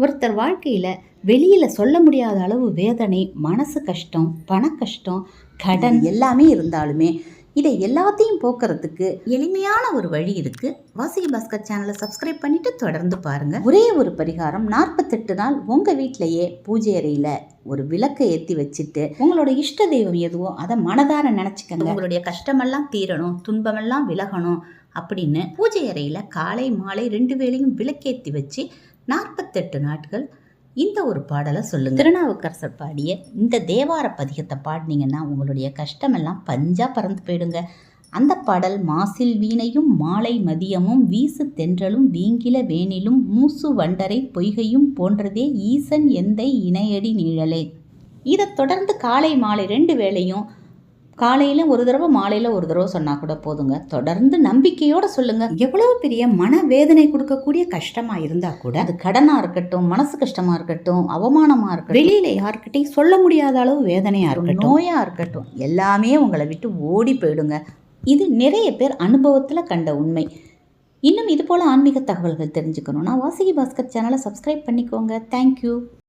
ஒருத்தர் வாழ்க்கையில் வெளியில் சொல்ல முடியாத அளவு வேதனை மனசு கஷ்டம் பண கஷ்டம் கடன் எல்லாமே இருந்தாலுமே இதை எல்லாத்தையும் போக்குறதுக்கு எளிமையான ஒரு வழி இருக்கு. வாசகி பாஸ்கர் சேனலை சப்ஸ்கிரைப் பண்ணிட்டு தொடர்ந்து பாருங்க. ஒரே ஒரு பரிகாரம் நாற்பத்தெட்டு நாள் உங்க வீட்டிலேயே பூஜை அறையில ஒரு விளக்கை ஏற்றி வச்சுட்டு உங்களோட இஷ்ட தெய்வம் எதுவோ அதை மனதார நினச்சிக்கங்க. உங்களுடைய கஷ்டமெல்லாம் தீரணும் துன்பமெல்லாம் விலகணும் அப்படின்னு பூஜை அறையில் காலை மாலை ரெண்டு வேளையும் விளக்கேற்றி வச்சு நாற்பத்தெட்டு நாட்கள் இந்த ஒரு பாடலை சொல்லுங்க. திருநாவுக்கரசர் பாடிய இந்த தேவார பதிகத்தை பாடினீங்கன்னா உங்களுடைய கஷ்டமெல்லாம் பஞ்சாக பறந்து போயிடுங்க. அந்த பாடல் மாசில் வீணையும் மாலை மதியமும் வீசு தென்றலும் வீங்கில வேணிலும் மூசு வண்டரை பொய்கையும் போன்றதே ஈசன் எந்தை இணையடி நிழலே. இதை தொடர்ந்து காலை மாலை ரெண்டு வேளையும் காலையில் ஒரு தடவை மாலையில் ஒரு தடவை சொன்னால் கூட போதுங்க. தொடர்ந்து நம்பிக்கையோடு சொல்லுங்கள் எவ்வளவு பெரிய மனவேதனை கொடுக்கக்கூடிய கஷ்டமாக இருந்தால் கூட அது கடனாக இருக்கட்டும் மனசு கஷ்டமாக இருக்கட்டும் அவமானமாக இருக்கட்டும் வெளியில் யார்கிட்டையும் சொல்ல முடியாத அளவு வேதனையாக இருக்கட்டும். நோயாக இருக்கட்டும் எல்லாமே உங்களை விட்டு ஓடி போயிடுங்க. இது நிறைய பேர் அனுபவத்தில் கண்ட உண்மை. இன்னும் இது போல் ஆன்மீக தகவல்கள் தெரிஞ்சுக்கணும்னா வாசிகி பாஸ்கர் சேனலை சப்ஸ்கிரைப் பண்ணிக்கோங்க. தேங்க்யூ